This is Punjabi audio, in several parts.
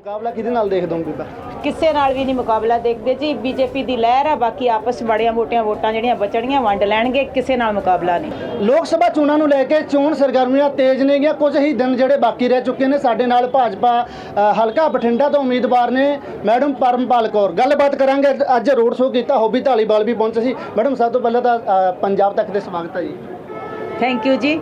ਮੁਕਾਬਲਾ ਕਿਹਦੇ ਨਾਲ ਦੇਖਦੇ ਹੋ ਬੀਬਾ ਕਿਸੇ ਨਾਲ ਵੀ ਨਹੀਂ ਮੁਕਾਬਲਾ ਦੇਖਦੇ ਜੀ। ਬੀਜੇਪੀ ਦੀ ਲਹਿਰ ਆ ਬਾਕੀ ਆਪਸ ਬੜੀਆਂ ਮੋਟੀਆਂ ਵੋਟਾਂ ਜਿਹੜੀਆਂ ਬਚਣੀਆਂ ਵੰਡ ਲੈਣਗੇ ਕਿਸੇ ਨਾਲ ਮੁਕਾਬਲਾ ਨਹੀਂ। ਲੋਕ ਸਭਾ ਚੋਣਾਂ ਨੂੰ ਲੈ ਕੇ ਚੋਣ ਸਰਗਰਮੀਆਂ ਤੇਜ਼ ਨੇ ਗਿਆ ਕੁਝ ਹੀ ਦਿਨ ਜਿਹੜੇ ਬਾਕੀ ਰਹਿ ਚੁੱਕੇ ਨੇ ਸਾਡੇ ਨਾਲ ਭਾਜਪਾ ਅ, ਹਲਕਾ ਬਠਿੰਡਾ ਤੋਂ ਉਮੀਦਵਾਰ ਨੇ ਮੈਡਮ ਪਰਮਪਾਲ ਕੌਰ। ਗੱਲਬਾਤ ਕਰਾਂਗੇ ਅੱਜ- ਅੱਜ ਰੋਡ ਸ਼ੋਅ ਕੀਤਾ ਹੋਬੀ ਢਾਲੀਵਾਲ ਵੀ ਪਹੁੰਚੇ ਸੀ। ਮੈਡਮ ਸਭ ਤੋਂ ਪਹਿਲਾਂ ਤਾਂ ਅ, ਪੰਜਾਬ ਤੱਕ ਦੇ ਸਵਾਗਤ ਹੈ ਜੀ। ਥੈਂਕ ਯੂ ਜੀ।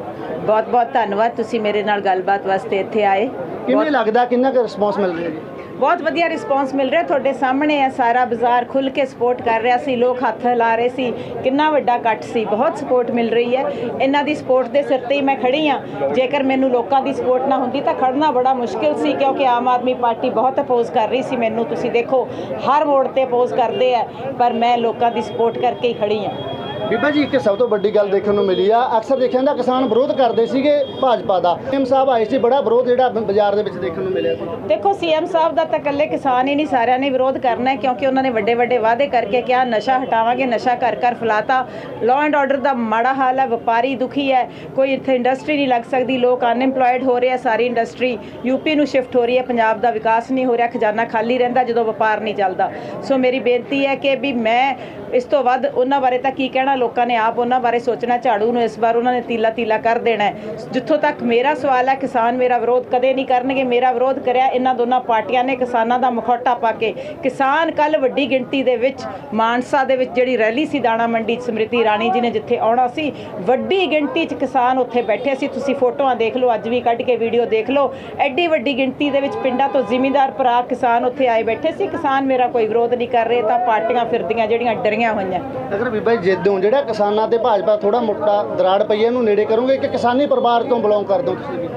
ਬਹੁਤ ਬਹੁਤ ਧੰਨਵਾਦ ਤੁਸੀਂ ਮੇਰੇ ਨਾਲ ਗੱਲਬਾਤ ਵਾਸਤੇ ਇੱਥੇ ਆਏ। ਕਿਵੇਂ ਲੱਗਦਾ ਕਿੰਨਾ ਕੁ ਰਿਸਪੌਂਸ ਮਿਲ ਰਿਹਾ ਜੀ? ਬਹੁਤ ਵਧੀਆ ਰਿਸਪੌਂਸ ਮਿਲ ਰਿਹਾ। ਤੁਹਾਡੇ ਸਾਹਮਣੇ ਹੈ ਸਾਰਾ ਬਾਜ਼ਾਰ ਖੁੱਲ ਕੇ ਸਪੋਰਟ ਕਰ ਰਿਹਾ ਸੀ ਲੋਕ ਹੱਥ ਹਿਲਾ ਰਹੇ ਸੀ। ਕਿੰਨਾ ਵੱਡਾ ਇਕੱਠ ਸੀ ਬਹੁਤ ਸਪੋਰਟ ਮਿਲ ਰਹੀ ਹੈ। ਇਹਨਾਂ ਦੀ ਸਪੋਰਟ ਦੇ ਸਿਰ ਤੇ ਹੀ ਮੈਂ ਖੜੀ ਆ ਜੇਕਰ ਮੈਨੂੰ ਲੋਕਾਂ ਦੀ ਸਪੋਰਟ ਨਾ ਹੁੰਦੀ ਤਾਂ ਖੜਨਾ ਬੜਾ ਮੁਸ਼ਕਿਲ ਸੀ ਕਿਉਂਕਿ ਆਮ ਆਦਮੀ ਪਾਰਟੀ ਬਹੁਤ ਅਪੋਜ਼ ਕਰ ਰਹੀ ਸੀ ਮੈਨੂੰ। ਤੁਸੀਂ ਦੇਖੋ ਹਰ ਮੋੜ ਤੇ ਅਪੋਜ਼ ਕਰਦੇ ਆ ਪਰ ਮੈਂ ਲੋਕਾਂ ਦੀ ਸਪੋਰਟ ਕਰਕੇ ਹੀ ਖੜੀ ਆ ਬੀਬਾ ਜੀ, ਇੱਕ ਸਭ ਤੋਂ ਵੱਡੀ ਗੱਲ ਦੇਖਣ ਨੂੰ ਮਿਲੀ ਆ। ਅਕਸਰ ਦੇਖਿਆ ਜਾਂਦਾ ਕਿਸਾਨ ਵਿਰੋਧ ਕਰਦੇ ਸੀਗੇ ਭਾਜਪਾ ਦਾ। ਐਮ ਸਾਹਿਬ ਆਏ ਸੀ, ਬੜਾ ਵਿਰੋਧ ਜਿਹੜਾ ਬਾਜ਼ਾਰ ਦੇ ਵਿੱਚ ਦੇਖਣ ਨੂੰ ਮਿਲਿਆ ਸੀ। ਦੇਖੋ, ਸੀਐਮ ਸਾਹਿਬ ਦਾ ਤਾਂ ਇਕੱਲੇ ਕਿਸਾਨ ਹੀ ਨਹੀਂ, ਸਾਰਿਆਂ ਨੇ ਵਿਰੋਧ ਕਰਨਾ ਹੈ, ਕਿਉਂਕਿ ਉਹਨਾਂ ਨੇ ਵੱਡੇ ਵੱਡੇ ਵਾਅਦੇ ਕਰਕੇ ਕਿਹਾ, ਨਸ਼ਾ ਹਟਾਵਾਂਗੇ, ਨਸ਼ਾ ਘਰ ਘਰ ਫਲਾਤਾ। ਲਾਅ ਐਂਡ ਆਰਡਰ ਦਾ ਮਾੜਾ ਹਾਲ ਹੈ, ਵਪਾਰੀ ਦੁਖੀ ਹੈ, ਕੋਈ ਇੱਥੇ ਇੰਡਸਟਰੀ ਨਹੀਂ ਲੱਗ ਸਕਦੀ, ਲੋਕ ਅਨਐਮਪਲੋਇਡ ਹੋ ਰਹੇ ਆ ਸਾਰੀ ਇੰਡਸਟਰੀ ਯੂਪੀ ਨੂੰ ਸ਼ਿਫਟ ਹੋ ਰਹੀ ਹੈ, ਪੰਜਾਬ ਦਾ ਵਿਕਾਸ ਨਹੀਂ ਹੋ ਰਿਹਾ, ਖਜ਼ਾਨਾ ਖਾਲੀ ਰਹਿੰਦਾ, ਜਦੋਂ ਵਪਾਰ ਨਹੀਂ ਚੱਲਦਾ। ਸੋ ਮੇਰੀ ਬੇਨਤੀ ਹੈ ਕਿ ਵੀ ਮੈਂ ਇਸ ਤੋਂ ਵੱਧ ਉਹਨਾਂ ਬਾਰੇ ਤਾਂ ਕੀ ਕਹਿਣਾ ਲੋਕਾਂ ਨੇ ਆਪ ਉਹਨਾਂ ਬਾਰੇ ਸੋਚਣਾ, ਝਾੜੂ ਨੂੰ ਇਸ ਵਾਰ ਉਹਨਾਂ ਨੇ ਤੀਲਾ ਤੀਲਾ ਕਰ ਦੇਣਾ ਜਿੱਥੋਂ ਤੱਕ ਮੇਰਾ ਸਵਾਲ ਹੈ, ਕਿਸਾਨ ਮੇਰਾ ਵਿਰੋਧ ਕਦੇ ਨਹੀਂ ਕਰਨਗੇ, ਮੇਰਾ ਵਿਰੋਧ ਕਰਿਆ ਇਹਨਾਂ ਦੋਨਾਂ ਪਾਰਟੀਆਂ ਨੇ ਕਿਸਾਨਾਂ ਦਾ ਮੁਖੌਟਾ ਪਾ ਕੇ। ਕਿਸਾਨ ਕੱਲ ਵੱਡੀ ਗਿਣਤੀ ਦੇ ਵਿੱਚ ਮਾਨਸਾ ਦੇ ਵਿੱਚ ਜਿਹੜੀ ਰੈਲੀ ਸੀ ਦਾਣਾ ਮੰਡੀ ਸਮ੍ਰਿਤੀ ਰਾਣੀ ਜੀ ਨੇ ਜਿੱਥੇ ਆਉਣਾ ਸੀ, ਵੱਡੀ ਗਿਣਤੀ 'ਚ ਕਿਸਾਨ ਉੱਥੇ ਬੈਠੇ ਸੀ। ਤੁਸੀਂ ਫੋਟੋਆਂ ਦੇਖ ਲਓ, ਅੱਜ ਵੀ ਕੱਢ ਕੇ ਵੀਡੀਓ ਦੇਖ ਲਓ। ਐਡੀ ਵੱਡੀ ਗਿਣਤੀ ਦੇ ਵਿੱਚ ਪਿੰਡਾਂ ਤੋਂ ਜ਼ਿਮੀਂਦਾਰ ਭਰਾ ਕਿਸਾਨ ਉੱਥੇ ਆਏ ਬੈਠੇ ਸੀ। ਕਿਸਾਨ ਮੇਰਾ ਕੋਈ ਵਿਰੋਧ ਨਹੀਂ ਕਰ ਰਹੇ, ਤਾਂ ਪਾਰਟੀਆਂ ਫਿਰਦੀਆਂ ਜਿਹੜੀਆਂ ਡਰੀਆਂ ਹੋਈਆਂ। ਅਗਰ ਬੀਬਾ ਜੀ ਜਿੱਦੋਂ ਜਿਹੜਾ ਕਿਸਾਨਾਂ ਤੇ ਭਾਜਪਾ ਥੋੜਾ ਮੋਟਾ ਦਰਾੜ ਪਈ ਹੈ, ਇਹਨੂੰ ਨੇੜੇ ਕਰੋਗੇ ਕਿ ਕਿਸਾਨੀ ਪਰਿਵਾਰ ਤੋਂ ਬਿਲੋਂਗ ਕਰਦੇ ਹੋ ਤੁਸੀਂ ਵੀ?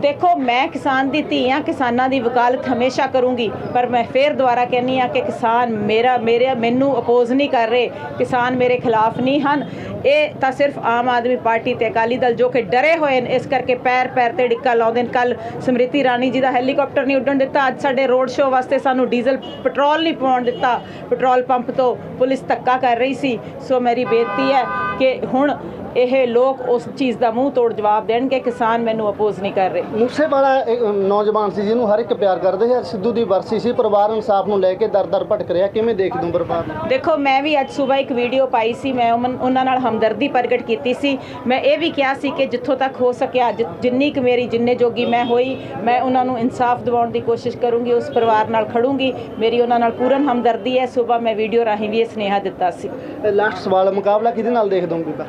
ਦੇਖੋ, ਮੈਂ ਕਿਸਾਨ ਦੀ ਧੀ ਆ ਕਿਸਾਨਾਂ ਦੀ ਵਕਾਲਤ ਹਮੇਸ਼ਾ ਕਰੂੰਗੀ, ਪਰ ਮੈਂ ਫੇਰ ਦੁਬਾਰਾ ਕਹਿੰਨੀ ਆ ਕਿ ਕਿਸਾਨ ਮੇਰਾ, ਮੇਰੇ, ਮੈਨੂੰ ਅਪੋਜ਼ ਨਹੀਂ ਕਰ ਰਹੇ, ਕਿਸਾਨ ਮੇਰੇ ਖਿਲਾਫ ਨਹੀਂ ਹਨ। ਇਹ ਤਾਂ ਸਿਰਫ ਆਮ ਆਦਮੀ ਪਾਰਟੀ ਤੇ ਅਕਾਲੀ ਦਲ ਜੋ ਕਿ ਡਰੇ ਹੋਏ ਨੇ, ਇਸ ਕਰਕੇ ਪੈਰ ਪੈਰ ਤੇ ਡਿੱਕਾ ਲਾਉਂਦੇ ਨੇ। ਕੱਲ ਸਮ੍ਰਿਤੀ ਰਾਣੀ ਜੀ ਦਾ ਹੈਲੀਕਾਪਟਰ ਨਹੀਂ ਉੱਡਣ ਦਿੱਤਾ, ਅੱਜ ਸਾਡੇ ਰੋਡ ਸ਼ੋਅ ਵਾਸਤੇ ਸਾਨੂੰ ਡੀਜ਼ਲ, ਪੈਟਰੋਲ ਨਹੀਂ ਪਾਉਣ ਦਿੱਤਾ। ਪੈਟਰੋਲ ਪੰਪ ਤੋਂ ਪੁਲਿਸ ਧੱਕਾ ਕਰ ਰਹੀ ਸੀ। ਸੋ ਮੇਰੀ ਬੇਨਤੀ ਹੈ ਕਿ ਹੁਣ ਇਹ ਲੋਕ ਉਸ ਚੀਜ਼ ਦਾ ਮੂੰਹ ਤੋੜ ਜਵਾਬ ਦੇਣਗੇ ਕਿਸਾਨ ਮੈਨੂੰ ਅਪੋਜ਼ ਨਹੀਂ ਕਰ ਰਹੇ। ਮੂਸੇ ਵਾਲਾ ਨੌਜਵਾਨ ਸੀ ਜਿਹਨੂੰ ਹਰ ਇੱਕ ਪਿਆਰ ਕਰਦੇ ਸੀ ਸਿੱਧੂ ਦੀ ਵਰਸੀ ਸੀ ਪਰਿਵਾਰ ਇਨਸਾਫ ਨੂੰ ਲੈ ਕੇ ਦਰ ਦਰ ਭਟਕ ਰਿਹਾ। ਕਿਵੇਂ ਹੋ ਪਰਿਵਾਰ ਨੂੰ ਦੇਖੋ ਮੈਂ ਵੀ ਅੱਜ ਸਵੇਰ ਇੱਕ ਵੀਡੀਓ ਪਾਈ ਸੀ ਮੈਂ ਉਹਨਾਂ ਨਾਲ ਹਮਦਰਦੀ ਪ੍ਰਗਟ ਕੀਤੀ ਸੀ। ਮੈਂ ਇਹ ਵੀ ਕਿਹਾ ਸੀ ਕਿ ਜਿੱਥੋਂ ਤੱਕ ਹੋ ਸਕਿਆ ਜਿੰਨੀ ਕੁ ਮੇਰੀ ਜਿੰਨੇ ਜੋਗੀ ਮੈਂ ਹੋਈ ਮੈਂ ਉਹਨਾਂ ਨੂੰ ਇਨਸਾਫ ਦਿਵਾਉਣ ਦੀ ਕੋਸ਼ਿਸ਼ ਕਰੂੰਗੀ ਉਸ ਪਰਿਵਾਰ ਨਾਲ ਖੜੂੰਗੀ। ਮੇਰੀ ਉਹਨਾਂ ਨਾਲ ਪੂਰਨ ਹਮਦਰਦੀ ਹੈ। ਸਵੇਰ ਮੈਂ ਵੀਡੀਓ ਰਾਹੀਂ ਵੀ ਇਹ ਸੁਨੇਹਾ ਦਿੱਤਾ ਸੀ। ਲਾਸਟ ਸਵਾਲ ਮੁਕਾਬਲਾ ਕਿਹਦੇ ਨਾਲ ਦੇਖਦੇ ਹੋ ਬੀਬਾ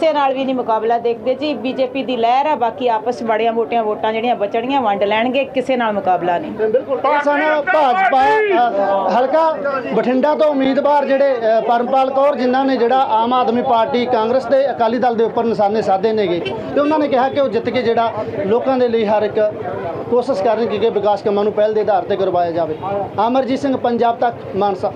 ਕਿਸੇ ਨਾਲ ਵੀ ਨਹੀਂ ਮੁਕਾਬਲਾ ਦੇਖਦੇ ਜੀ। ਬੀਜੇਪੀ ਦੀ ਲਹਿਰ ਆ ਬਾਕੀ ਆਪਸ ਬੜੀਆਂ ਮੋਟੀਆਂ ਵੋਟਾਂ ਜਿਹੜੀਆਂ ਬਚਣੀਆਂ ਵੰਡ ਲੈਣਗੇ ਕਿਸੇ ਨਾਲ ਮੁਕਾਬਲਾ ਨਹੀਂ। ਬਿਲਕੁਲ। ਪਾਸਨ ਭਾਜਪਾ ਹਲਕਾ ਬਠਿੰਡਾ ਤੋਂ ਉਮੀਦਵਾਰ ਜਿਹੜੇ ਪਰਮਪਾਲ ਕੌਰ ਜਿਨ੍ਹਾਂ ਨੇ ਜਿਹੜਾ ਆਮ ਆਦਮੀ ਪਾਰਟੀ ਕਾਂਗਰਸ ਤੇ ਅਕਾਲੀ ਦਲ ਦੇ ਉੱਪਰ ਨਿਸ਼ਾਨੇ ਸਾਧੇ ਨੇਗੇ ਤੇ ਉਹਨਾਂ ਨੇ ਕਿਹਾ ਕਿ ਉਹ ਜਿੱਤ ਕੇ ਜਿਹੜਾ ਲੋਕਾਂ ਦੇ ਲਈ ਹਰ ਇੱਕ ਕੋਸ਼ਿਸ਼ ਕਰਨਗੇ ਕਿ ਵਿਕਾਸ ਕੰਮਾਂ ਨੂੰ ਪਹਿਲ ਦੇ ਆਧਾਰ ਤੇ ਕਰਵਾਇਆ ਜਾਵੇ। ਅਮਰਜੀਤ ਸਿੰਘ ਪੰਜਾਬ ਤੱਕ ਮਾਨਸਾ।